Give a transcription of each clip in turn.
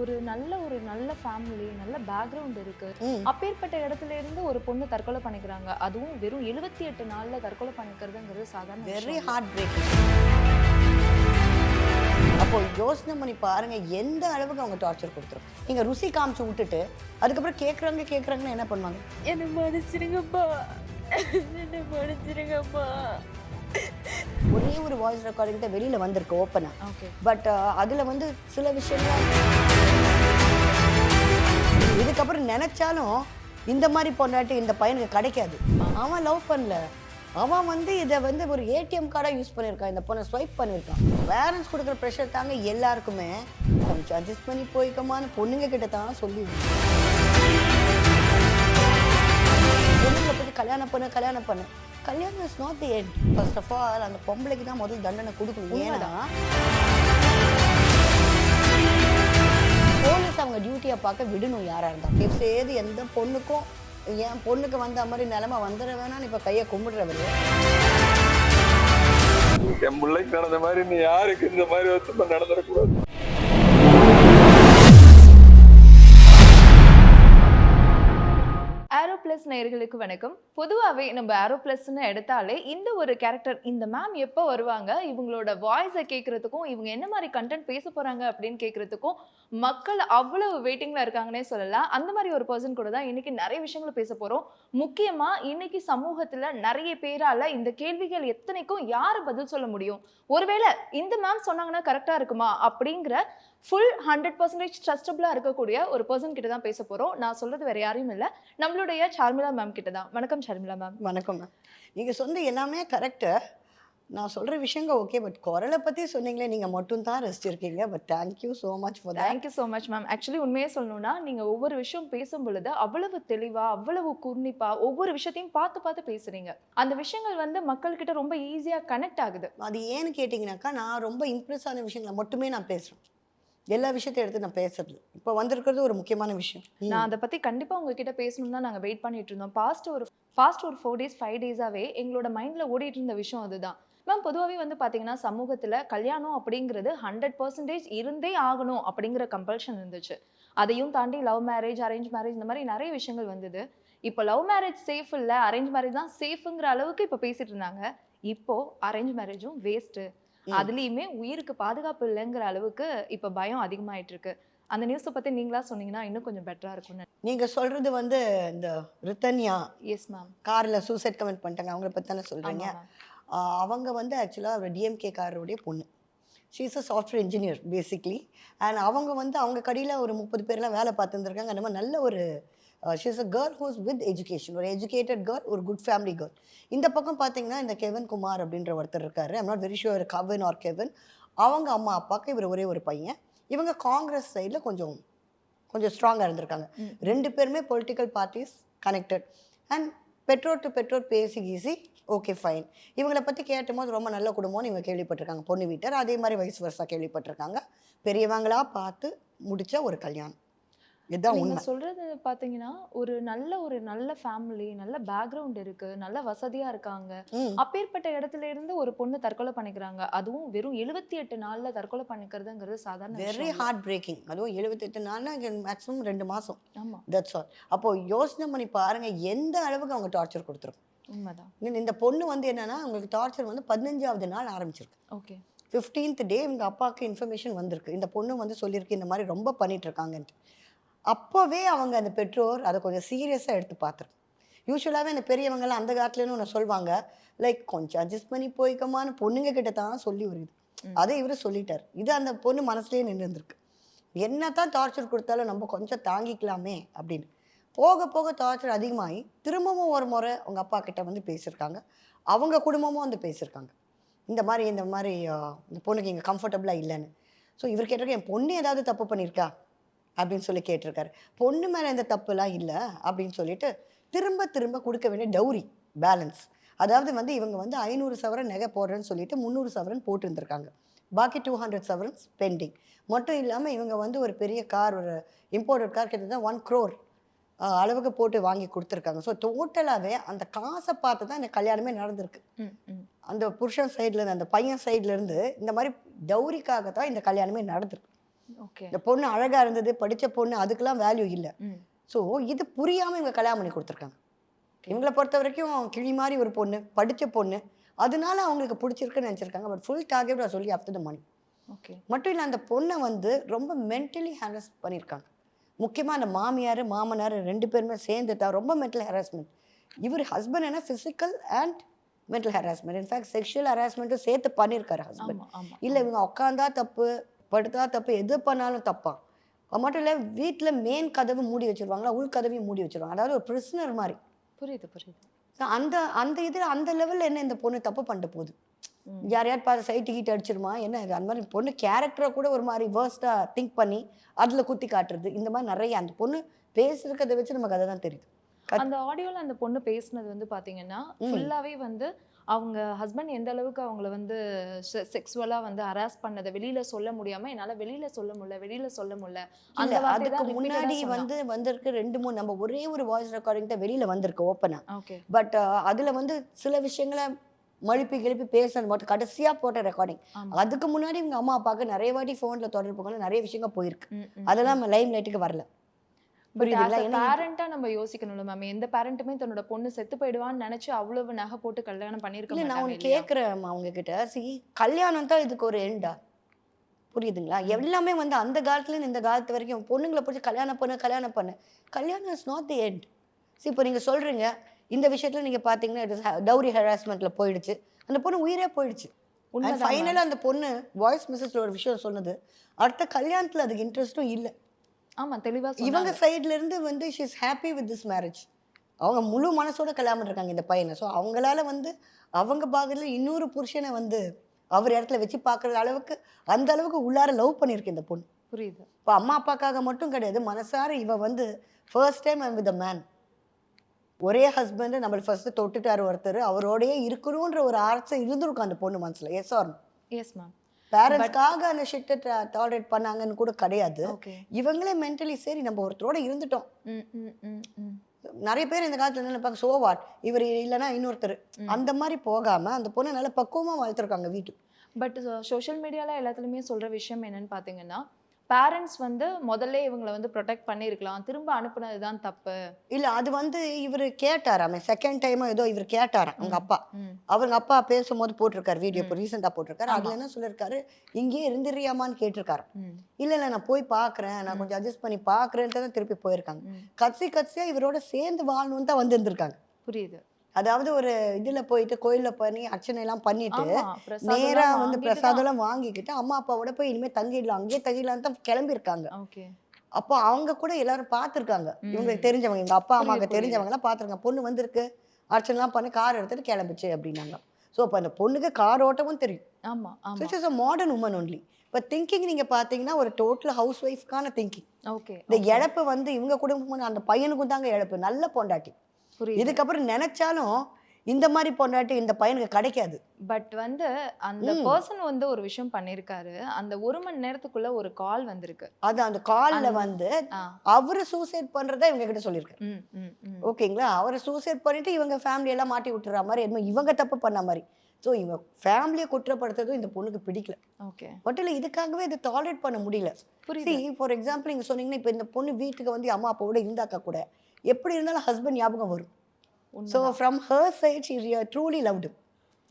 ஒரு நல்ல ஒரு நல்ல ஃபேமிலி நல்ல பேக்ரவுண்ட் இருக்கு. அப்பேற்பட்ட இடத்துல இருந்து ஒரு பொண்ணு தற்கொலை பண்ணிக்கிறாங்க. அதுவும் வெறும் எழுபத்தி எட்டு நாள்ல தற்கொலை பண்ணிக்கிறதுங்கிறது சாதாரண வெரி விஷயம் இல்ல. ஹார்ட் பிரேக்கிங் அப்போ யோசனை பண்ணி பாருங்க எந்த அளவுக்கு அவங்க டார்ச்சர் கொடுத்துரும். நீங்க ருசி காமிச்சு விட்டுட்டு அதுக்கப்புறம் கேக்குறாங்க கேக்குறாங்கன்னு என்ன பண்ணுவாங்க? என்னை மன்னிச்சிருங்கப்பா. என்னை மன்னிச்சிருங்கப்பா. ஒரே ஒரு வாய்ஸ் ரெக்கார்டிங் தான் வெளியில வந்திருக்கு ஓப்பனா ஓகே பட் அதுல வந்து சில விஷயங்கள் இதுக்கப்புறம் நினச்சாலும் இந்த மாதிரி பொண்டாட்டி இந்த பையனுக்கு கிடைக்காது. அவன் லவ் பண்ணல. அவன் வந்து இதை வந்து ஒரு ஏடிஎம் கார்டாக யூஸ் பண்ணியிருக்கான். இந்த பொண்ணை ஸ்வைப் பண்ணியிருக்கான். பேரண்ட்ஸ் கொடுக்குற ப்ரெஷர் தாங்க எல்லாருக்குமே. கொஞ்சம் அட்ஜஸ்ட் பண்ணி போய்க்கமான்னு பொண்ணுங்க கிட்ட தான் சொல்லி பொண்ணுங்களை பற்றி கல்யாணம் பண்ணு கல்யாணம் பண்ணு. கல்யாணம் is not the end first of all அந்த பொம்பளைக்கு தான் முதல் தண்டனை கொடுக்கணும். ஏன்னா போலீஸ் அவங்க டியூட்டியை பார்க்க விடணும் யாரா இருந்தா இப்போ சேது எந்த பொண்ணுக்கும் என் பொண்ணுக்கு வந்த மாதிரி நிலைமை வந்துட வேணாம்னு இப்போ கையை கும்பிடுறவர். என் பிள்ளைக்கு நடந்த மாதிரி நீ யாருக்கு இந்த மாதிரி நடந்துடக்கூடாது? பிளஸ் நேயர்களுக்கு வணக்கம். பொதுவாகவே நம்ம ஏரோ பிளஸ்ன்னு எடுத்தாலே இந்த ஒரு கேரக்டர் இந்த மேம் எப்போ வருவாங்க? இவங்களோட வாய்ஸை கேட்கறதுக்கும் இவங்க என்ன மாதிரி கண்டென்ட் பேச போறாங்க அப்படின்னு கேட்கறதுக்கும் மக்கள் அவ்வளவு வெயிட்டிங்கில் இருக்காங்கன்னே சொல்லலாம். அந்த மாதிரி ஒரு பர்சன் கூட தான் இன்றைக்கி நிறைய விஷயங்களை பேச போகிறோம் முக்கியமாக இன்னைக்கு சமூகத்தில் நிறைய பேரால் இந்த கேள்விகள் எத்தனைக்கும் யார் பதில் சொல்ல முடியும்? ஒருவேளை இந்த மேம் சொன்னாங்கன்னா கரெக்டாக இருக்குமா? அப்படிங்கிற ஃபுல் ஹண்ட்ரட் பர்சன்டேஜ் ட்ரஸ்டபுளாக இருக்கக்கூடிய ஒரு பர்சன் கிட்ட தான் பேச போறோம். நான் சொல்றது வேற யாரையும் இல்லை. நம்மளுடைய சார்மிளா மேம் கிட்ட தான் வணக்கம் சார்மிளா மேம் வணக்கம் மேம் நீங்கள் சொந்த எல்லாமே கரெக்டு நான் சொல்கிற விஷயங்க ஓகே பட் குரலை பற்றி சொன்னீங்களே நீங்கள் மட்டும் தான் ரசிச்சிருக்கீங்க but thank you so much for thank thank you so much ma'am actually உண்மையே சொல்லணும்னா நீங்க ஒவ்வொரு விஷயம் பேசும் பொழுது அவ்வளவு தெளிவா அவ்வளவு கூர்ணிப்பா ஒவ்வொரு விஷயத்தையும் பார்த்து பார்த்து பேசுறீங்க. அந்த விஷயங்கள் வந்து மக்கள் கிட்ட ரொம்ப ஈஸியா கனெக்ட் ஆகுது. அது ஏன்னு கேட்டிங்கனாக்கா நான் ரொம்ப இம்ப்ரெஸ் ஆன விஷயங்களை மட்டுமே நான் பேசுகிறேன் எல்லா விஷயத்தையும் எடுத்து நான் பேசுறது. இப்போ வந்திருக்கிறது ஒரு முக்கியமான விஷயம். நான் அதை பத்தி கண்டிப்பா உங்ககிட்ட பேசணும் தான் நாங்க வெயிட் பண்ணிட்டு இருந்தோம். பாஸ்ட் ஒரு பாஸ்ட் ஒரு ஃபோர் டேஸ் ஃபைவ் டேஸாவே எங்களோட மைண்ட்ல ஓடிட்டு இருந்த விஷயம் அதுதான். மேம் பொதுவாகவே வந்து பாத்தீங்கன்னா சமூகத்துல கல்யாணம் அப்படிங்கிறது ஹண்ட்ரட் பர்சன்டேஜ் இருந்தே ஆகணும் அப்படிங்கிற கம்பல்ஷன் இருந்துச்சு. அதையும் தாண்டி லவ் மேரேஜ் அரேஞ்ச் மேரேஜ் இந்த மாதிரி நிறைய விஷயங்கள் வந்தது. இப்போ லவ் மேரேஜ் சேஃப் இல்ல அரேஞ்ச் மேரேஜ் தான் சேஃப்ங்கிற அளவுக்கு இப்போ பேசிட்டு இருந்தாங்க. இப்போ அரேஞ்ச் மேரேஜும் வேஸ்ட்டு. அதுலயுமே உயிருக்கு பாதுகாப்பு இல்லைங்கிற அளவுக்கு இப்போ பயம் அதிகமாயிட்டு இருக்கு அந்த நியூஸை பத்தி நீங்களா சொன்னீங்கன்னா இன்னும் கொஞ்சம் பெட்டரா இருக்கும்னு நீங்க சொல்றது வந்து இந்த ரித்தன்யா எஸ் மேம் கார்ல சூசைட் கமெண்ட் பண்ணிட்டாங்க. அவங்கள பத்தி தானே சொல்றீங்க. அவங்க வந்து ஆக்சுவலாக டிஎம்கே காரருடைய பொண்ணு. She's a software engineer basically and அவங்க வந்து அவங்க கடையில் ஒரு முப்பது பேர்லாம் வேலை பார்த்துருந்துருக்காங்க. அந்த மாதிரி நல்ல ஒரு she's a girl who's with education ஒரு எஜுகேட்டட் கேர்ள் ஒரு குட் ஃபேமிலி கேர்ள் இந்த பக்கம் பார்த்தீங்கன்னா இந்த கெவன் குமார் அப்படின்ற ஒருத்தர் இருக்காரு. I'm not very sure Kavin or Kevin அவங்க அம்மா அப்பாவுக்கு இவர் ஒரே ஒரு பையன். இவங்க காங்கிரஸ் சைடில் கொஞ்சம் கொஞ்சம் ஸ்ட்ராங்காக இருந்திருக்காங்க. ரெண்டு பேருமே பொலிட்டிக்கல் பார்ட்டிஸ் கனெக்டட் அண்ட் பெற்றோர் டு பெற்றோர் பேசி கீசி ஓகே ஃபைன் இவங்களை பற்றி கேட்டும்போது ரொம்ப நல்ல குடும்பம்னு இவங்க கேள்விப்பட்டிருக்காங்க. பொண்ணு வீட்டர் அதே மாதிரி வயசு வருஷம் கேள்விப்பட்டிருக்காங்க. பெரியவங்களா பார்த்து முடிச்ச ஒரு கல்யாணம். இதுதான் நீங்க சொல்றது பாத்தீங்கன்னா ஒரு நல்ல ஒரு நல்ல ஃபேமிலி நல்ல பேக்ரவுண்ட் இருக்கு நல்ல வசதியா இருக்காங்க. அப்பேற்பட்ட இடத்துல இருந்து ஒரு பொண்ணு தற்கொலை பண்ணிக்கிறாங்க. அதுவும் வெறும் எழுபத்தி எட்டு நாள்ல தற்கொலை பண்ணிக்கிறதுங்கிறது சாதாரண வெரி. ஹார்ட் பிரேக்கிங் அதுவும் எழுபத்தெட்டு நாள்னா மேக்ஸிமம் ரெண்டு மாதம் ஆமா. தட்ஸ் ஆல் அப்போது யோசனை பண்ணி பாருங்க எந்த அளவுக்கு அவங்க டார்ச்சர் கொடுத்துருக்கும். உண்மைதான். இந்த பொண்ணு வந்து என்னன்னா அவங்களுக்கு டார்ச்சர் வந்து பதினஞ்சாவது நாள் ஆரம்பிச்சிருக்கு. ஓகே ஃபிஃப்டீன்த் டே இவங்க அப்பாவுக்கு இன்ஃபர்மேஷன் வந்திருக்கு. இந்த பொண்ணு வந்து சொல்லியிருக்கு இந்த மாதிரி ரொம்ப பண்ணிட்டு இருக்காங்கன்ட்டு. அப்போவே அவங்க அந்த பெற்றோர் அதை கொஞ்சம் சீரியஸாக எடுத்து பார்த்துருக்கு யூஸ்வலாகவே அந்த பெரியவங்கலாம் அந்த காலத்துலன்னு ஒன்று சொல்லுவாங்க லைக் கொஞ்சம் அட்ஜஸ்ட் பண்ணி போய்க்கமான்னு பொண்ணுங்க கிட்ட தான் சொல்லி ஒரு இது. அதை இவர் சொல்லிட்டார். இது அந்த பொண்ணு மனசுலேயே நின்று இருந்திருக்கு. என்ன தான் டார்ச்சர் கொடுத்தாலும் நம்ம கொஞ்சம் தாங்கிக்கலாமே அப்படின்னு. போக போக டார்ச்சர் அதிகமாகி திரும்பவும் ஒரு முறை அவங்க அப்பா கிட்ட வந்து பேசியிருக்காங்க. அவங்க குடும்பமும் வந்து பேசியிருக்காங்க. இந்த மாதிரி இந்த மாதிரி இந்த பொண்ணுக்கு இங்கே கம்ஃபர்டபுளாக இல்லைன்னு. ஸோ இவர் கேட்டிருக்க என் பொண்ணு ஏதாவது தப்பு பண்ணியிருக்கா? அப்படின்னு சொல்லி கேட்டிருக்காரு. பொண்ணு மேலே எந்த தப்புலாம் இல்லை அப்படின்னு சொல்லிட்டு திரும்ப திரும்ப கொடுக்க வேண்டிய டௌரி பேலன்ஸ் அதாவது வந்து இவங்க வந்து ஐநூறு சவரன் நகை போடுறேன்னு சொல்லிட்டு முந்நூறு சவரன் போட்டிருந்திருக்காங்க. பாக்கி டூ ஹண்ட்ரட் சவரன்ஸ் பெண்டிங் மட்டும் இல்லாமல் இவங்க வந்து ஒரு பெரிய கார் ஒரு இம்போர்ட்டட் கார் கிட்டத்தட்ட ஒன் க்ரோர் அளவுக்கு போட்டு வாங்கி கொடுத்துருக்காங்க. ஸோ டோட்டலாகவே அந்த காசை பார்த்து தான் இந்த கல்யாணமே நடந்திருக்கு. அந்த புருஷன் சைடுல இருந்து அந்த பையன் சைடுல இருந்து இந்த மாதிரி டௌரிக்காக தான் இந்த கல்யாணமே நடந்திருக்கு. இந்த பொண்ணு அழகா இருந்தது படிச்ச பொண்ணு அதுக்கெல்லாம் வேல்யூ இல்லை. ஸோ இது புரியாம இவங்க கல்யாணம் பண்ணி கொடுத்துருக்காங்க. இவங்களை பொறுத்த வரைக்கும் கிளி மாதிரி ஒரு பொண்ணு படிச்ச பொண்ணு. அதனால அவங்களுக்கு பிடிச்சிருக்குன்னு நினச்சிருக்காங்க. பட் ஃபுல் டார்கெட் சொல்லி ஆஃப்டர் த மணி ஓகே மட்டும் இல்லை அந்த பொண்ணை வந்து ரொம்ப மென்டலி ஹாரஸ் பண்ணியிருக்காங்க முக்கியமாக அந்த மாமியார் மாமனார் ரெண்டு பேருமே சேர்ந்து தான் ரொம்ப மென்டல் ஹராஸ்மெண்ட் இவர் ஹஸ்பண்ட் என்ன? Physical and mental harassment in fact sexual ஹராஸ்மெண்ட்டும் சேர்த்து பண்ணியிருக்காரு ஹஸ்பண்ட் இல்லை இவங்க உட்காந்தா தப்பு. படுத்தா தப்பு எது பண்ணாலும் தப்பான் மட்டும் இல்லை வீட்டில் மெயின் கதவு மூடி வச்சிருவாங்களா? உள் கதவையும் மூடி வச்சிருவாங்க. அதாவது ஒரு பிரிசனர் மாதிரி. புரியுது புரியுது. அந்த அந்த இதில் அந்த லெவலில் என்ன இந்த பொண்ணு தப்பு பண்ணிட்டு போகுது? ம். யாரையாவது பார்த்து சைட்டு கீட்டு அடிச்சிருமா? என்ன இது? அந்த மாதிரி பொண்ணு கேரக்டரை கூட ஒரு மாதிரி வேர்ஸ்டாக திங்க் பண்ணி அதில் குத்தி காட்டுறது. இந்த மாதிரி நிறைய அந்த பொண்ணு பேசுறதை வச்சு நமக்கு அதை தான் தெரியுது. அந்த ஆடியோல அந்த பொண்ணு பேசுனது வந்து பாத்தீங்கன்னா ம். ஃபுல்லாவே வந்து அவங்க ஹஸ்பண்ட் எந்த அளவுக்கு அவங்கள வந்து செக்ஸுவலா வந்து ஹராஸ் பண்ணதை வெளியில சொல்ல முடியாம என்னால வெளியில சொல்ல முடியல வெளியில சொல்ல முடியல. அந்த அதுக்கு முன்னாடி வந்து வந்திருக்கு ரெண்டு மூணு நம்ம ஒரே ஒரு வாய்ஸ் ரெக்கார்டிங் தான் வெளியில வந்திருக்கு ஓப்பனா ஓகே பட் அதுல வந்து சில விஷயங்களை மழுப்பி கிளப்பி பேசுறது மட்டும் கடைசியா போட்ட ரெக்கார்டிங். அதுக்கு முன்னாடி இவங்க அம்மா அப்பாவுக்கு நிறைய வாட்டி ஃபோன்ல தொடர்பு நிறைய விஷயங்கள் போயிருக்கு. அதெல்லாம் லைம் லைட்டுக்கு வரல. பேரண்டா நம்ம யோசிக்கணும்ல மேம் எந்த பேரண்ட்டுமே தன்னோட பொண்ணு செத்து போயிடுவான்னு நினைச்சு அவ்வளவு நகை போட்டு கல்யாணம் பண்ணிருக்க இல்ல நான் இல்லையா? கேட்குறேன் அவங்க கிட்ட சி கல்யாணம் தான் இதுக்கு ஒரு எண்டா புரியுதுங்களா? எல்லாமே வந்து அந்த காலத்துல இருந்து இந்த காலத்து வரைக்கும் பொண்ணுங்களை பிடிச்சி கல்யாணம் பண்ணு கல்யாணம் பண்ணு. கல்யாணம் is not the end see இப்போ நீங்க சொல்றீங்க இந்த விஷயத்துல நீங்க பாத்தீங்கன்னா டவுரி ஹராஸ்மெண்ட்ல போயிடுச்சு. அந்த பொண்ணு உயிரே போயிடுச்சு. ஃபைனலாக அந்த பொண்ணு வாய்ஸ் மெசேஜ்ல ஒரு விஷயம் சொன்னது அடுத்த கல்யாணத்துல அதுக்கு இன்ட்ரெஸ்ட்டும் இல்லை. ஆமா தெளிவா இவங்க சொன்னாங்க. சைடுல இருந்து வந்து she is happy with this marriage அவங்க முழு மனசோட கல்யாணம் இருக்காங்க இந்த பையனை. ஸோ அவங்களால வந்து அவங்க பாகத்துல இன்னொரு புருஷனை வந்து அவர் இடத்துல வச்சு பார்க்குற அளவுக்கு அந்த அளவுக்கு உள்ளார லவ் பண்ணியிருக்கு இந்த பொண்ணு. புரியுது. இப்போ அம்மா அப்பாக்காக மட்டும் கிடையாது மனசார இவ வந்து first time I'm with man ஒரே ஹஸ்பண்ட் நம்மளை ஃபர்ஸ்ட் தொட்டுட்டாரு ஒருத்தர் அவரோடயே இருக்கணுன்ற ஒரு ஆசை இருந்திருக்கும் அந்த பொண்ணு மனசுல. எஸ் ஆர் எஸ் மேம் பேரண்ட்ஸ்க்காக அந்த ஷிட்டை டாலரேட் பண்ணாங்கன்னு கூட கிடையாது. இவங்களே மென்டலி சரி நம்ம ஒருத்தரோட இருந்துட்டோம். நிறைய பேர் இந்த காலத்துல நினைப்பாங்க சோ வாட் இவர் இல்லைன்னா இன்னொருத்தர். அந்த மாதிரி போகாம அந்த பொண்ணை நல்ல பக்குவமா வளர்த்துருக்காங்க வீட்டு பட் சோஷியல் மீடியால எல்லாத்துலயுமே சொல்ற விஷயம் என்னன்னு பாத்தீங்கன்னா பேரண்ட்ஸ் வந்து முதல்ல இவங்களை வந்து ப்ரொடெக்ட் பண்ணியிருக்கலாம். திரும்ப அனுப்புனது தான் தப்பு. இல்ல அது வந்து இவர் கேட்டாராமே. செகண்ட் டைமோ ஏதோ இவர் கேட்டாராம் அவங்க அப்பா. அவங்க அப்பா பேசும்போது போட்டிருக்காரு வீடியோ இப்போ. ரீசெண்டாக போட்டிருக்காரு. அதுல. என்ன சொல்லியிருக்காரு இங்கேயே இருந்துறியாமான்னு கேட்டிருக்காரு இல்ல இல்ல நான் போய் பார்க்கறேன். நான். கொஞ்சம் அட்ஜஸ்ட் பண்ணி பார்க்கறேன்ட்டு தான் திருப்பி போயிருக்காங்க. கட்சி கட்சியா இவரோட சேர்ந்து வாழணும்னு தான் வந்திருந்திருக்காங்க. புரியுது. அதாவது ஒரு இதுல போயிட்டு கோயில்ல பண்ணி அர்ச்சனை எல்லாம் பண்ணிட்டு நேரா வந்து வாங்கிட்டு பிரசாதம் தான்- எல்லாம் வாங்கிக்கிட்டு அம்மா அப்பாவோட போய் இனிமே தங்கிடலாம் அங்கேயே தங்கிடலாம் தான் கிளம்பியிருக்காங்க. அப்போ அவங்க கூட எல்லாரும் பார்த்துருக்காங்க. இவங்களுக்கு தெரிஞ்சவங்க எங்க அப்பா அம்மாவுக்கு புரியுது, தெரிஞ்சவங்க எல்லாம் பார்த்துருக்காங்க. பொண்ணு வந்திருக்கு. அர்ச்சனைலாம் பண்ணி கார் எடுத்துட்டு கிளம்பிச்சு அப்படின்னாங்க. ஸோ அப்போ அந்த பொண்ணுக்கு கார் ஓட்டமும் தெரியும். ஆமா ஆமா. So it's a modern woman only இப்போ திங்கிங் நீங்க பார்த்தீங்கன்னா ஒரு டோட்டல் ஹவுஸ் ஒய்ஃப்கான திங்கிங் ஓகே இந்த இழப்பு வந்து இவங்க குடும்பம் அந்த பையனுக்கும் தாங்க இழப்பு. நல்ல பொண்டாட்டி. இதுக்கப்புறம் நினைச்சாலும் இந்த மாதிரி பொண்டாட்டி இந்த பையனுக்கு கிடைக்காது. பட் வந்து அந்த. பர்சன் வந்து ஒரு விஷயம் பண்ணிருக்காரு. அந்த ஒரு மணி நேரத்துக்குள்ள ஒரு கால் வந்திருக்கு. அது அந்த கால்ல வந்து அவரு சூசைட் பண்றதா இவங்க கிட்ட சொல்லியிருக்காரு. ஓகேங்களா? அவரை சூசைட் பண்ணிட்டு இவங்க ஃபேமிலி எல்லாம் மாட்டி விட்டுற மாதிரி என்னமோ இவங்க தப்பு பண்ண மாதிரி. ஸோ இவங்க ஃபேமிலியை குற்றப்படுத்துறதும் இந்த பொண்ணுக்கு பிடிக்கல. ஓகே. மட்டும் இல்லை இதுக்காகவே இதை டாலரேட் பண்ண முடியல. புரியுது. ஃபார் எக்ஸாம்பிள் நீங்க சொன்னீங்கன்னா இப்போ இந்த பொண்ணு வீட்டுக்கு வந்து அம்மா அப்பாவோட இருந்தாக்கா கூட எப்படி இருந்தாலும் ஹஸ்பண்ட் ஞாபகம் வரும். So. From her side she truly loved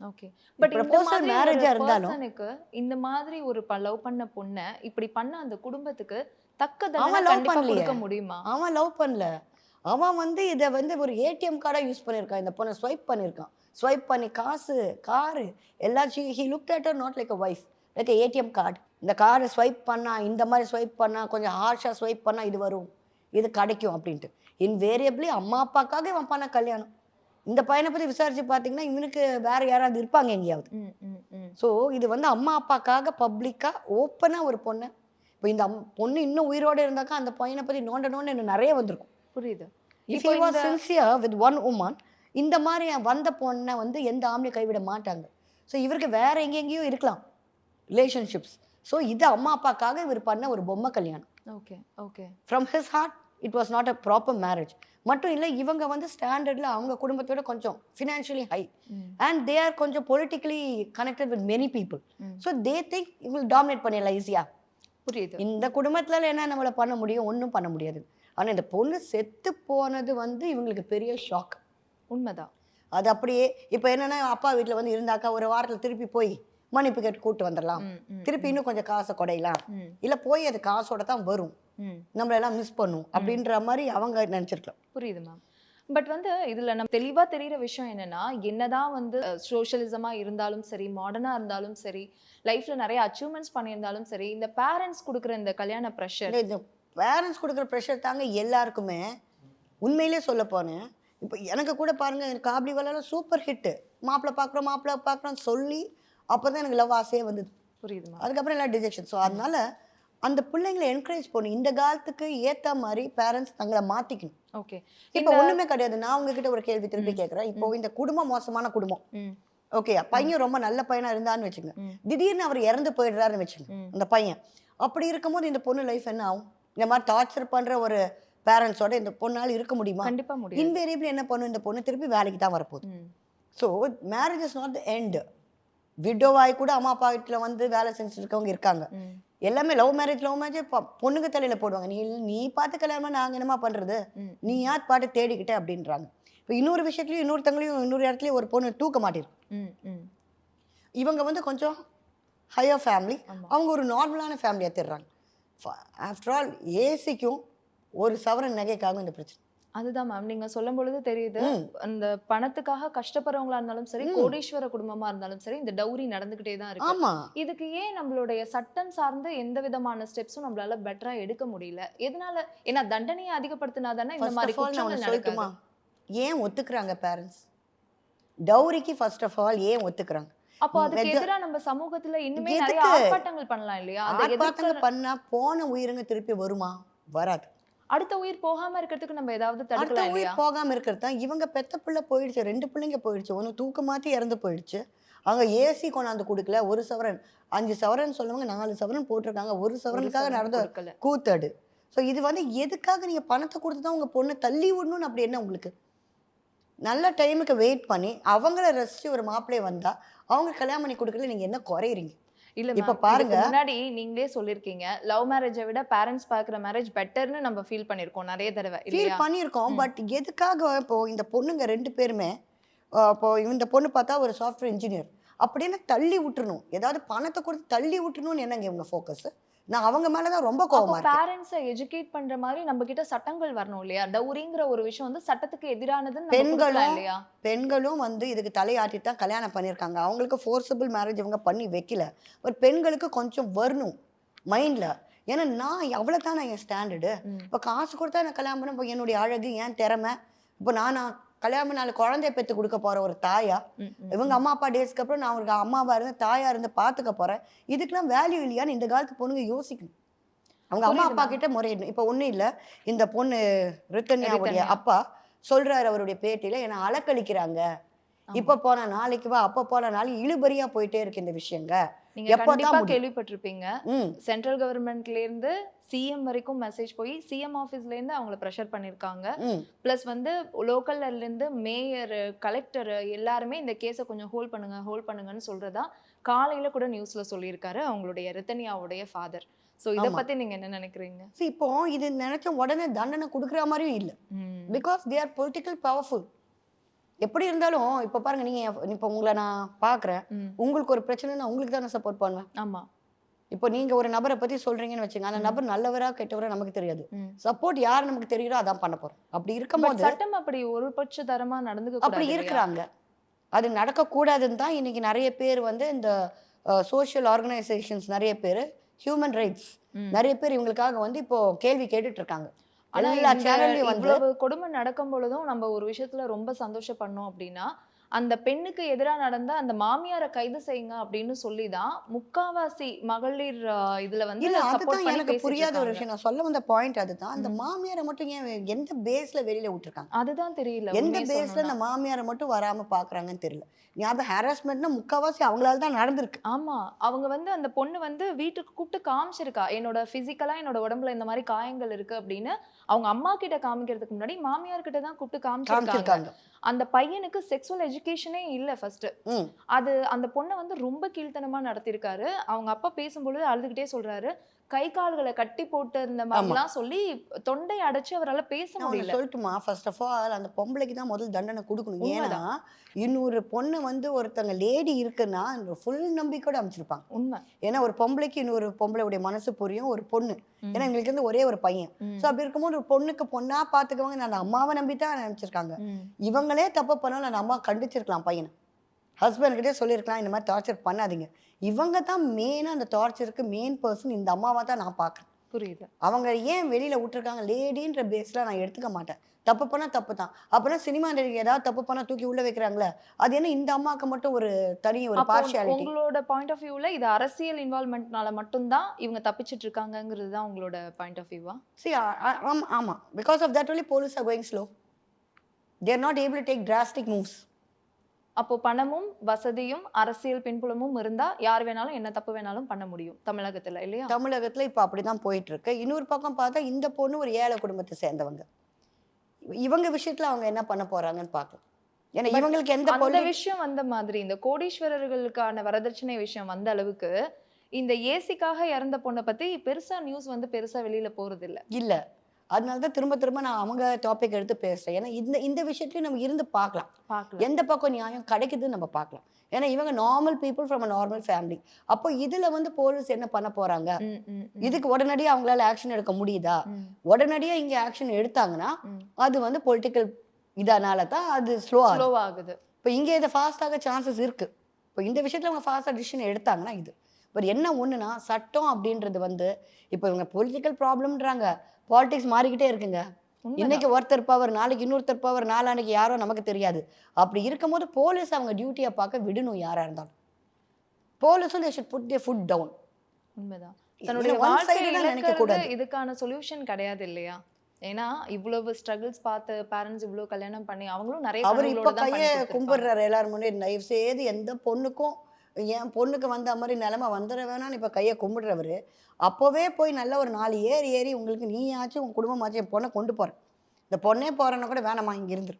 okay but ஒரு ஆ இருந்தாலும் பர்சனுக்கு இந்த மாதிரி ஒரு லவ் பண்ண பொண்ண இப்படி பண்ண அந்த குடும்பத்துக்கு தக்க அவன் பண்ணலையே. கொடுக்க முடியுமா? அவன் லவ் பண்ணல. அவன் வந்து இதை வந்து ஒரு ஏடிஎம் கார்டாக யூஸ் பண்ணியிருக்கான். இந்த பொண்ணை ஸ்வைப் பண்ணியிருக்கான். ஸ்வைப் பண்ணி காசு காரு எல்லாம் he look at not like a wife like ATM card இந்த கார்டை ஸ்வைப் பண்ணா இந்த மாதிரி ஸ்வைப் பண்ணா கொஞ்சம் ஹார்ஷாக ஸ்வைப் பண்ணா இது வரும். இது கிடைக்கும் அப்படின்ட்டு. இன்வேரியபிளி அம்மா அப்பாக்காக இவன் பண்ண கல்யாணம். இந்த பையனை பற்றி விசாரிச்சு பார்த்தீங்கன்னா இவனுக்கு வேற யாராவது இருப்பாங்க எங்கேயாவது. ஸோ இது வந்து அம்மா அப்பாக்காக பப்ளிக்காக ஓப்பனாக ஒரு பொண்ணை. இப்போ இந்த பொண்ணு இன்னும் உயிரோட இருந்தாக்கா அந்த பையனை பற்றி நோண்ட நோண்ட இன்னும் நிறைய வந்திருக்கும். புரியுது. If he was sincere with one woman இந்த மாதிரி வந்த பொண்ணை வந்து எந்த ஆம்பளையும் கைவிட மாட்டாங்க. ஸோ இவருக்கு வேற எங்கெங்கேயோ இருக்கலாம் ரிலேஷன்ஷிப்ஸ் ஸோ இது அம்மா அப்பாக்காக இவர் பண்ண ஒரு பொம்மை கல்யாணம். Okay okay from his heart it was not a proper marriage மட்டும் இல்லை இவங்க வந்து ஸ்டாண்டர்டில் அவங்க குடும்பத்தோட கொஞ்சம் financially high and they are கொஞ்சம் politically connected with many people. So they think இவங்க டாமினேட் பண்ணிடலாம் ஈஸியாக புரியுது. இந்த குடும்பத்துல என்ன நம்மளை பண்ண முடியும்? ஒன்றும் பண்ண முடியாது. ஆனா இந்த பொண்ணு செத்து போனது வந்து இவங்களுக்கு பெரிய ஷாக் உண்மைதான். அது அப்படியே இப்போ என்னன்னா அப்பா வீட்டில் வந்து இருந்தாக்கா ஒரு வாரத்தில் திருப்பி போய் மன்னிப்பு கேட்டு கூட்டு வந்துடலாம் திருப்பி இன்னும் கொஞ்சம் காசை குடையலாம். இல்லை போய் அது காசோட தான் வரும். நம்மளெல்லாம் மிஸ் பண்ணும். அப்படின்ற மாதிரி அவங்க நினச்சிருக்கலாம். புரியுது மேம் பட் வந்து இதுல நம்ம தெளிவா தெரியுற விஷயம் என்னன்னா என்னதான் வந்து சோஷியலிசமா இருந்தாலும் சரி மாடர்னா இருந்தாலும் சரி லைஃப்ல நிறைய அச்சீவ்மெண்ட்ஸ் பண்ணியிருந்தாலும் சரி இந்த பேரண்ட்ஸ் கொடுக்குற இந்த கல்யாண ப்ரெஷர் இந்த பேரண்ட்ஸ் கொடுக்குற ப்ரெஷர் தாங்க எல்லாருக்குமே. உண்மையிலே சொல்ல போனேன். இப்போ எனக்கு கூட பாருங்க எனக்கு காபடி விளையாட சூப்பர் ஹிட்டு மாப்பிள்ளை பார்க்குறோம் மாப்பிள்ளை பார்க்குறோம் சொல்லி அப்போ தான் எனக்கு லவ் ஆசையே வந்தது. புரியுது அதுக்கப்புறம் எல்லாம் டிஜெக்ஷன் ஸோ அதனால அந்த பிள்ளைங்களை என்கரேஜ் பண்ணணும் இந்த காலத்துக்கு ஏற்ற மாதிரி பேரண்ட்ஸ் தங்களை மாற்றிக்கணும் ஓகே இப்போ ஒண்ணுமே கிடையாது. நான் உங்ககிட்ட ஒரு கேள்வி திருப்பி கேட்குறேன் இப்போ இந்த குடும்பம் மோசமான குடும்பம். ஓகே பையன் ரொம்ப நல்ல பையனா இருந்தான்னு வச்சுங்க. திடீர்னு அவர் இறந்து போயிடுறாருன்னு வச்சுங்க. அந்த பையன். அப்படி இருக்கும்போது இந்த பொண்ணு லைஃப் என்ன ஆகும்? இந்த மாதிரி டார்ச்சர் பண்ற ஒரு பேரண்ட்ஸோட இந்த பொண்ணால இருக்க முடியுமா? கண்டிப்பா இன்வேரியபிள் என்ன பண்ணும்? இந்த பொண்ணு திருப்பி வேலைக்கு தான் வரப்போகுது. So marriage is not the end விடோவாய் கூட அம்மா அப்பா வீட்டுல வந்து வேலை செஞ்சுட்டு இருக்கவங்க இருக்காங்க எல்லாமே லவ் மேரேஜ் லவ் மேரேஜ் பொண்ணுக்கு தலையில போடுவாங்க. நீ நீ பார்த்து கல்யாணம் பண்ணா நாங்க என்னமா பண்றது? ம். நீ யார் பாட்டு தேடிக்கிட்ட அப்படின்றாங்க. இப்போ இன்னொரு விஷயத்துலயும் இன்னொருத்தங்களையும் இன்னொரு இடத்துலயும் ஒரு பொண்ணு தூக்க மாட்டிருக்கு. இவங்க வந்து கொஞ்சம் ஹையர் ஃபேமிலி. அவங்க ஒரு நார்மலான ஃபேமிலியாக தெரிறாங்க ஆஃப்டர் ஆல் ஏசிக்கும் ஒரு சவரன் நகைக்காக இந்த பிரச்சனை. அதுதான் மேம் நீங்க சொல்லும் பொழுது தெரியுது. அந்த பணத்துக்காக கஷ்டப்படுறவங்களா இருந்தாலும் சரி. கோடீஸ்வர குடும்பமா இருந்தாலும் சரி இந்த டௌரி நடந்துகிட்டே தான் இருக்கு. ஆமா. இதுக்கு ஏன் நம்மளுடைய சட்டம் சார்ந்த எந்த விதமான ஸ்டெப்ஸும் நம்மளால பெட்டரா எடுக்க முடியல? எதனால? ஏன்னா தண்டனையை அதிகப்படுத்தினா தானே இந்த மாதிரி குற்றங்கள் ஏன் ஒத்துக்கிறாங்க பேரண்ட்ஸ் டௌரிக்கு ஃபர்ஸ்ட் ஆஃப் ஆல் ஏன் ஒத்துக்கிறாங்க? அப்போ அதுக்கு எதிரா நம்ம சமூகத்துல இன்னுமே நிறைய? ஆர்ப்பாட்டங்கள் பண்ணலாம் இல்லையா? ஆர்ப்பாட்டங்கள் பண்ணா போன உயிருங்க திருப்பி வருமா? வராது. அடுத்த உயிர் போகாம இருக்கிறதுக்கு நம்ம ஏதாவது அடுத்த தடுக்கலாம் உயிர் போகாம இருக்கிறது தான். இவங்க பெத்த பிள்ளை போயிடுச்சு ரெண்டு பிள்ளைங்க போயிடுச்சு. ஒன்று தூக்க மாத்தி இறந்து போயிடுச்சு. அவங்க ஏசி கொண்டாந்து கொடுக்கல ஒரு சவரன். அஞ்சு சவரன் சொல்லுவாங்க நாலு சவரன் போட்டிருக்காங்க. ஒரு சவரனுக்காக சவரன் நடந்த. கூத்தடு. ஸோ இது வந்து எதுக்காக நீங்கள் பணத்தை கொடுத்து தான் உங்கள் பொண்ணை தள்ளி விடணும்னு அப்படி என்ன உங்களுக்கு? நல்ல டைமுக்கு வெயிட் பண்ணி அவங்கள ரசிச்சு ஒரு மாப்பிள்ளைய வந்தா அவங்க கல்யாணம் பண்ணி கொடுக்கல நீங்கள் என்ன குறையிறீங்க? இல்ல இப்ப பாருங்க. முன்னாடி நீங்களே சொல்லிருக்கீங்க லவ் மேரேஜை விட பேரண்ட்ஸ் பாக்குற மேரேஜ் பெட்டர்னு நம்ம ஃபீல் பண்ணிருக்கோம் நிறைய தடவை ஃபீல் இல்லையா பண்ணியிருக்கோம் ம். பட் எதுக்காக இப்போ இந்த பொண்ணுங்க ரெண்டு பேருமே இப்போ இந்த பொண்ணு பார்த்தா ஒரு சாஃப்ட்வேர் இன்ஜினியர் அப்படின்னு தள்ளி விட்டுறணும் ஏதாவது பணத்தை கொடுத்து தள்ளி விட்டுறணும்னு என்னங்க இவங்க ஃபோக்கஸ் நான் அவங்க மேலே தான் ரொம்ப கோவமா இருக்கேன். பேரண்ட்ஸை எஜுகேட் பண்ற மாதிரி நம்ம கிட்ட சட்டங்கள் வரணும் இல்லையா? டௌரிங்கிற ஒரு விஷயம் வந்து சட்டத்துக்கு எதிரானதுன்னு நம்ம பெண்களும் இல்லையா? பெண்களும் வந்து இதுக்கு தலையாட்டி தான் கல்யாணம் பண்ணியிருக்காங்க. அவங்களுக்கு ஃபோர்ஸபிள் மேரேஜ் இவங்க பண்ணி வைக்கல. பட் பெண்களுக்கு கொஞ்சம் வரணும் மைண்டில் ஏன்னா நான் அவ்வளோ தான் நான் என் ஸ்டாண்டர்டு. இப்போ காசு கொடுத்தா நான் கல்யாணம் பண்ண என்னுடைய அழகு என் திறமை இப்போ நான் கல்யாணம் நாலு குழந்தைய பெற்று கொடுக்க போகிற ஒரு தாயா இவங்க அம்மா அப்பா டேஸ்க்கு அப்புறம் நான் அவருக்கு அம்மாவா இருந்து தாயா இருந்து பார்த்துக்க போகிறேன் இதுக்கெல்லாம் வேல்யூ இல்லையான்னு இந்த காலத்து பொண்ணுங்க யோசிக்கணும். அவங்க அம்மா அப்பா. கிட்ட முறையிடணும். இப்போ ஒன்றும் இல்லை. இந்த பொண்ணு ரித்தன்யாவுடைய ரித்தன்யா. அப்பா சொல்றாரு அவருடைய பேட்டியில என்னை அலக்கழிக்கிறாங்க. ஆமா. இப்ப போன நாளைக்கு வா அப்ப போன நாளைக்கு இழுபறியா போயிட்டே இருக்கு இந்த விஷயங்க. நீங்க கண்டிப்பா? கேள்விப்பட்டிருப்பீங்க. சென்ட்ரல் கவர்மெண்ட்ல இருந்து சிஎம் வரைக்கும் மெசேஜ் போய் சிஎம் ஆபீஸ்ல இருந்து அவங்கள ப்ரெஷர் பண்ணிருக்காங்க. ப்ளஸ் வந்து லோக்கல்ல இருந்து மேயர் கலெக்டர் எல்லாருமே இந்த கேஸை கொஞ்சம் ஹோல்ட் பண்ணுங்க ஹோல்ட் பண்ணுங்கன்னு சொல்றதா காலையில கூட நியூஸ்ல சொல்லியிருக்காரு அவங்களுடைய ரித்தனியாவுடைய ஃபாதர் ஸோ இத. பத்தி நீங்க என்ன நினைக்கிறீங்க? இப்போ இது நினைச்ச உடனே தண்டனை கொடுக்குற மாதிரியும் இல்லை. Because they are political powerful எப்படி இருந்தாலும் இப்போ பாருங்க நீங்க இப்போ உங்களை நான் பார்க்குறேன் ம். உங்களுக்கு ஒரு பிரச்சனைனா உங்களுக்கு தான் நான் சப்போர்ட் பண்ணுவேன் ஆமா இப்போ நீங்க ஒரு நபரை பத்தி சொல்றீங்கன்னு வச்சுங்க அந்த. நபர் நல்லவரா கெட்டவரா நமக்கு தெரியாது. சப்போர்ட் யார் நமக்கு தெரியுதோ அதான் பண்ண போறோம் அப்படி பட் இருக்கும்போது சட்டம் அப்படி ஒரு பட்ச தரமா நடந்துக்க அப்படி? இருக்கிறாங்க அது நடக்கக்கூடாதுன்னு தான் இன்னைக்கு நிறைய பேர் வந்து இந்த சோஷியல் ஆர்கனைசேஷன்ஸ் நிறைய பேர் ஹியூமன் ரைட்ஸ். நிறைய பேர் இவங்களுக்காக வந்து இப்போ கேள்வி கேட்டுட்டு இருக்காங்க ஆனா எல்லா சேனல்லையும் வந்து கொடுமை நடக்கும் பொழுதும் நம்ம ஒரு விஷயத்துல ரொம்ப சந்தோஷப்படணும் அப்படின்னா அந்த பெண்ணுக்கு எதிரா நடந்த அந்த மாமியாரை கைது செய்யுங்க அப்படின்னு சொல்லிதான் முக்காவாசி மகளிர் இதுல வந்து அதுதான் எனக்கு புரியாத ஒரு. விஷயம். நான் சொல்ல வந்த பாயிண்ட் அதுதான். அந்த. மாமியாரை மட்டும் ஏன் எந்த பேஸ்ல வெளியில விட்டுருக்காங்க? அதுதான் தெரியல. எந்த பேஸ்ல. இந்த மாமியாரை மட்டும் வராம பாக்குறாங்கன்னு தெரியல. ஞாபகம் ஹாராஸ்மெண்ட்னா முக்காவாசி அவங்களால தான் நடந்திருக்கு. ஆமா. அவங்க வந்து அந்த பொண்ணு வந்து வீட்டுக்கு கூப்பிட்டு காமிச்சிருக்கா. என்னோட பிசிக்கலா என்னோட உடம்புல இந்த மாதிரி காயங்கள் இருக்கு அப்படின்னு. அவங்க அம்மா கிட்ட காமிக்கிறதுக்கு முன்னாடி மாமியார் கிட்ட தான் கூப்பிட்டு காமிச்சிருக்காங்க. அந்த பையனுக்கு செக்ஸுவல் எஜுகேஷனே இல்ல ஃபர்ஸ்ட். அது அந்த பொண்ணை வந்து ரொம்ப கீழ்த்தனமா நடத்திருக்காரு அவங்க அப்பா பேசும்பொழுது அழுதுகிட்டே சொல்றாரு. கை கால்களை கட்டி போட்டு இருந்த மாதிரிலாம் சொல்லி தொண்டை அடைச்சு அவரால பேச நான் முடியல. சொல்லட்டுமா? ஃபர்ஸ்ட் ஆஃப் ஆல் அந்த பொம்பளைக்கு தான் முதல் தண்டனை கொடுக்கணும். ஏன்னா. இன்னொரு பொண்ணு வந்து ஒருத்தங்க லேடி இருக்குன்னா ஃபுல் நம்பிக்கையோட அமைச்சிருப்பாங்க உண்மை. ஏன்னா ஒரு பொம்பளைக்கு இன்னொரு பொம்பளையுடைய மனசு புரியும் ஒரு பொண்ணு. ஏன்னா எங்களுக்கு வந்து ஒரே ஒரு பையன். ஸோ அப்படி இருக்கும்போது ஒரு பொண்ணுக்கு பொண்ணா பாத்துக்கவங்க நான் அம்மாவை நம்பி தான் நினைச்சிருக்காங்க. இவங்களே தப்பு பண்ணாலும் அந்த அம்மா கண்டிச்சிருக்கலாம் பையனை. ஹஸ்பண்ட் கிட்டே சொல்லியிருக்கலாம் இந்த மாதிரி டார்ச்சர் பண்ணாதீங்க. இவங்க தான் மெயினாக அந்த டார்ச்சருக்கு மெயின் பர்சன் இந்த அம்மாவை தான் நான் பார்க்குறேன். புரியுது. அவங்க ஏன் வெளியில விட்டுருக்காங்க? லேடின்ற பேஸ்ல நான் எடுத்துக்க மாட்டேன். தப்பு பண்ணா தப்பு தான். அப்படின்னா சினிமா நடிகை ஏதாவது தப்பு பண்ணா தூக்கி உள்ள வைக்கிறாங்களே அது என்ன இந்த அம்மாவுக்கு மட்டும் ஒரு தனி ஒரு பார்ஷியாலிட்டி உங்களோட பாயிண்ட் ஆஃப் வியூல இது அரசியல் இன்வால்மெண்ட்னால மட்டும்தான் இவங்க தப்பிச்சிட்டு இருக்காங்கங்கிறது தான் உங்களோட பாயிண்ட் ஆஃப் வியூவா சி ஆமா ஆமா. Because of that only police are going slow they're not able to take drastic moves அப்போ பணமும் வசதியும் அரசியல் பின்புலமும் இருந்தா யார் வேணாலும் என்ன தப்பு வேணாலும் பண்ண முடியும் தமிழகத்துல இல்லையா? தமிழகத்துல இப்போ அப்படிதான் போயிட்டு இருக்கு இன்னொரு பக்கம் பார்த்தா இந்த பொண்ணு ஒரு ஏழை குடும்பத்தை சேர்ந்தவங்க. இவங்க விஷயத்துல அவங்க என்ன பண்ண போறாங்கன்னு பார்க்கலாம். ஏன்னா இவங்களுக்கு எந்த அந்த விஷயம் வந்த மாதிரி இந்த கோடீஸ்வரர்களுக்கான வரதட்சணை விஷயம் வந்த அளவுக்கு இந்த ஏசிக்காக இறந்த பொண்ணை பத்தி பெருசா நியூஸ் வந்து பெருசா வெளியில போறது இல்ல இல்ல. அதனால தான் திரும்ப திரும்ப நான் அவங்க டாபிக் எடுத்து பேசுறேன். ஏன்னா இந்த இந்த விஷயத்துலயும் நம்ம இருந்து பார்க்கலாம். எந்த பக்கம் நியாயம் கிடைக்குதுன்னு நம்ம பார்க்கலாம். ஏன்னா இவங்க normal people from a normal family அப்போ இதுல வந்து போலீஸ் என்ன பண்ண போறாங்க? இதுக்கு உடனடியா அவங்களால ஆக்ஷன் எடுக்க முடியுதா? உடனடியா இங்க ஆக்ஷன் எடுத்தாங்கன்னா அது வந்து பொலிட்டிக்கல் இதனால தான் அது ஸ்லோ ஆகுது. இப்போ இங்க இதை ஃபாஸ்டாக சான்சஸ் இருக்கு. இப்போ இந்த விஷயத்துல அவங்க ஃபாஸ்டாக டிசிஷன் எடுத்தாங்கன்னா இது. பட் என்ன ஒண்ணுனா சட்டம் அப்படின்றது வந்து இப்போ இவங்க பொலிட்டிக்கல் ப்ராப்ளம்ன்றாங்க பாலிடிக்ஸ் மாறிக்கிட்டே இருக்குங்க. இன்னைக்கு ஒருத்தர் பவர் நாளைக்கு இன்னொருத்தர் பவர் நாளான்னைக்கு யாரோ நமக்கு தெரியாது. அப்படி இருக்கும்போது போலீஸ் அவங்க டியூட்டியை பார்க்க விடணும் யாரா இருந்தாலும். போலீஸும் they should put their foot down உண்மைதான். தன்னுடைய ஒன் சைடு நினைக்க கூடாது. இதுக்கான சொல்யூஷன் கிடையாது இல்லையா? ஏன்னா இவ்வளவு ஸ்ட்ரகிள்ஸ் பார்த்து பேரண்ட்ஸ் இவ்வளவு கல்யாணம் பண்ணி அவங்களும் நிறைய அவர் இப்ப கையை. கும்பிடுறாரு எல்லாரும் முன்னாடி. தயவு செய்து எந்த பொண்ணுக்கும் என் பொண்ணுக்கு வந்த மாதிரி நிலமை வந்துட வேணாம்னு இப்போ கையை கும்பிடுறவர் அப்போவே போய் நல்ல ஒரு நாலு ஏறி ஏறி உங்களுக்கு நீயாச்சும் உங்கள் குடும்பமாச்சும் என் பொண்ணை கொண்டு போகிறேன் இந்த பொண்ணே போறேன்னா கூட வேணாம்மா இங்கே இருந்துரு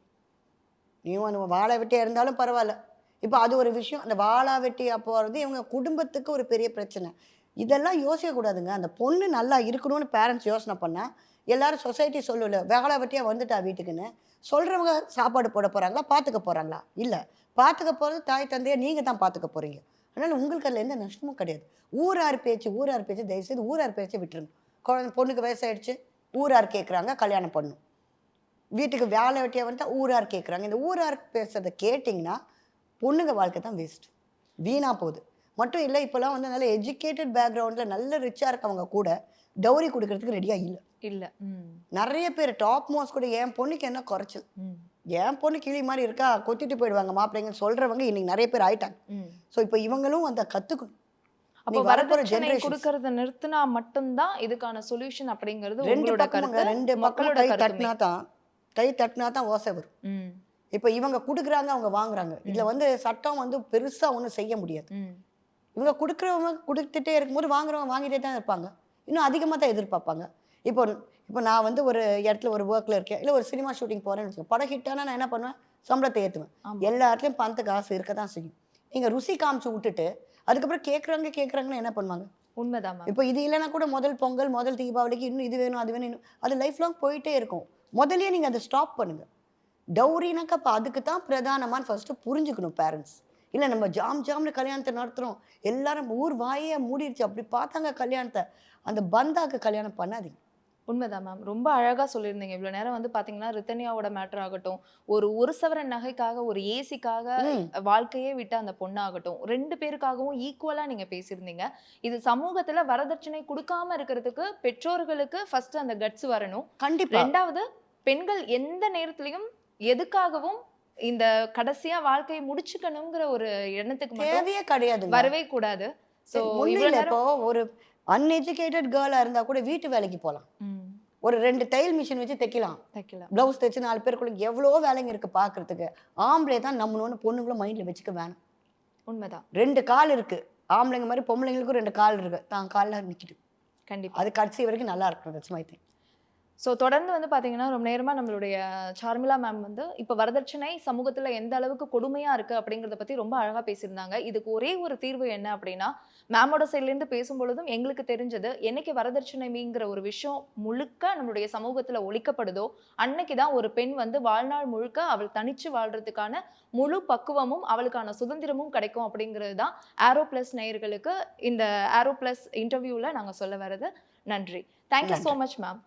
நீ ஒன்று வாழை வெட்டியாக இருந்தாலும் பரவாயில்ல. இப்போ அது ஒரு விஷயம். அந்த வாழா வெட்டியாக போகிறது இவங்க குடும்பத்துக்கு ஒரு பெரிய பிரச்சனை. இதெல்லாம் யோசிக்கக்கூடாதுங்க அந்த பொண்ணு நல்லா இருக்கணும்னு பேரண்ட்ஸ் யோசனை பண்ணால் எல்லாரும் சொசைட்டி சொல்லல வேலை வெட்டியாக வந்துட்டா வீட்டுக்குன்னு. சொல்கிறவங்க சாப்பாடு போட போகிறாங்களா பார்த்துக்க போகிறாங்களா இல்லை. பார்த்துக்க போறது தாய் தந்தையை நீங்க தான் பார்த்துக்க போறீங்க. அதனால உங்களுக்கு அதுல எந்த நஷ்டமும் கிடையாது. ஊரார் பேச்சு ஊரார் பேச்சு தயவு செய்து ஊரார் பேச்சை விட்டுருங்க. குழந்தை பொண்ணுக்கு வயசாயிடுச்சு ஊரார் கேட்குறாங்க கல்யாணம் பண்ணும். வீட்டுக்கு வேலை வெட்டியா வந்துட்டா ஊரார் கேட்குறாங்க இந்த ஊரார் பேசுறதை கேட்டிங்கன்னா பொண்ணுங்க வாழ்க்கை தான் வேஸ்ட் வீணா போகுது. மட்டும் இல்லை இப்போலாம் வந்து நல்ல எஜுகேட்டட் பேக்ரவுண்டில் நல்ல ரிச்சாக இருக்கவங்க கூட டௌரி கொடுக்கறதுக்கு ரெடியாக இல்லை. இல்ல. நிறைய பேர் டாப் மோஸ்ட் கூட என் பொண்ணுக்கு என்ன குறைச்சல்? என் பொண்ணு கிளி மாதிரி இருக்கா? கொத்திட்டு போயிடுவாங்க மாப்பிள்ளைங்க சொல்றவங்க இன்னைக்கு நிறைய பேர் ஆயிட்டாங்க. ஸோ இப்போ இவங்களும் அந்த கற்றுக்கணும் அப்போ வரப்போற generations. கொடுக்கறத நிறுத்தினா மட்டும்தான் இதுக்கான சொல்யூஷன் அப்படிங்கிறது ரெண்டு கருத்து ரெண்டு பக்கமும் மக்களோட கை தட்டினா தான் கை தட்டினா தான் ஓசை வரும். இப்போ இவங்க கொடுக்குறாங்க அவங்க வாங்குறாங்க. இதுல வந்து சட்டம் வந்து பெருசா ஒன்றும் செய்ய முடியாது. இவங்க கொடுக்குறவங்க கொடுத்துட்டே இருக்கும்போது வாங்குறவங்க வாங்கிட்டே தான் இருப்பாங்க. இன்னும் அதிகமாக தான் எதிர்பார்ப்பாங்க. இப்போ இப்போ நான் வந்து ஒரு இடத்துல ஒரு ஒர்க்கில் இருக்கேன். இல்லை ஒரு சினிமா ஷூட்டிங் போகிறேன்னு வச்சுக்கோங்க படம் ஹிட்டானா நான் என்ன பண்ணுவேன்? சம்பளத்தை ஏற்றுவேன். எல்லா இடத்துலையும் பணத்து காசு இருக்க தான் செய்யும். நீங்கள் ருசி காமிச்சு விட்டுட்டு அதுக்கப்புறம் கேட்குறாங்க கேட்குறாங்கன்னு என்ன பண்ணுவாங்க? உண்மைதான் இப்போ இது இல்லைன்னா கூட முதல் பொங்கல் முதல் தீபாவளிக்கு இன்னும் இது வேணும் அது வேணும் இன்னும் அது லைஃப் லாங் போயிட்டே இருக்கும். முதல்லயே நீங்கள் அதை ஸ்டாப் பண்ணுங்க. டௌரினாக்கா அப்போ அதுக்கு தான் பிரதானமான்னு ஃபர்ஸ்ட் புரிஞ்சுக்கணும் பேரண்ட்ஸ் இல்லை நம்ம ஜாம் ஜாம்னு கல்யாணத்தை நடத்துகிறோம் எல்லாரும் ஊர் வாயே மூடிடுச்சு அப்படி பார்த்தாங்க கல்யாணத்தை. அந்த பந்தாக்கு கல்யாணம் பண்ணாதீங்க. உண்மைதான் மேம் ரொம்ப அழகா சொல்லியிருந்தீங்க. இவ்வளவு நேரம் வந்து பாத்தீங்கன்னா ரித்தனியாவோட மேட்டர் ஆகட்டும் ஒரு ஒரு சவரன் நகைக்காக ஒரு ஏசிக்காக. வாழ்க்கையே விட்ட அந்த பொண்ணாகட்டும் ரெண்டு பேருக்காகவும் ஈக்குவலா நீங்க பேசியிருந்தீங்க. இது சமூகத்துல வரதட்சணை கொடுக்காம இருக்கிறதுக்கு பெற்றோர்களுக்கு ஃபர்ஸ்ட் அந்த கட்ஸ் வரணும். கண்டிப்பா. ரெண்டாவது பெண்கள் எந்த நேரத்திலையும் எதுக்காகவும் இந்த கடைசியா வாழ்க்கையை முடிச்சுக்கணுங்கிற ஒரு எண்ணத்துக்கு தேவையே கிடையாதுங்க. வரவே கூடாது. இப்போ ஒரு அன்எஜுகேட்டட் கேர்ளா இருந்தா கூட வீட்டு வேலைக்கு போகலாம் ஒரு ரெண்டு தையல் மிஷின் வச்சு தைக்கலாம். தைக்கல ப்ளவுஸ் தைச்சு நாலு பேருக்குள்ள எவ்வளோ வேலைங்க இருக்கு பார்க்கறதுக்கு ஆம்பளை தான் நம்மளோன்னு பொண்ணுங்களும் மைண்ட்ல வச்சுக்க வேணும். உண்மைதான். ரெண்டு கால் இருக்கு. ஆம்பளைங்க மாதிரி பொம்பளைங்களுக்கும் ரெண்டு கால் இருக்கு. தான் காலில் நிற்கிட்டு கண்டிப்பா. அது கடைசி வரைக்கும் நல்லா இருக்கும் தட்ஸ் மை திங் ஸோ தொடர்ந்து வந்து பார்த்தீங்கன்னா ரொம்ப நேரமாக நம்மளுடைய சார்மிளா மேம் வந்து இப்போ வரதட்சணை சமூகத்தில் எந்த அளவுக்கு கொடுமையாக இருக்குது அப்படிங்கிறத பற்றி ரொம்ப அழகாக பேசியிருந்தாங்க. இதுக்கு ஒரே ஒரு தீர்வு என்ன அப்படின்னா மேமோட சைட்லேருந்து பேசும்பொழுதும் எங்களுக்கு தெரிஞ்சது என்னைக்கு வரதட்சணைங்கிற ஒரு விஷயம் முழுக்க நம்மளுடைய சமூகத்தில் ஒழிக்கப்படுதோ அன்னைக்கு தான் ஒரு பெண் வந்து வாழ்நாள் முழுக்க அவள் தனிச்சு வாழ்றதுக்கான முழு பக்குவமும் அவளுக்கான சுதந்திரமும் கிடைக்கும் அப்படிங்கிறது தான் ஆரோ ப்ளஸ் நேயர்களுக்கு இந்த ஆரோ ப்ளஸ் இன்டர்வியூவில் நாங்கள் சொல்ல வர்றது. நன்றி. Thank you so much ma'am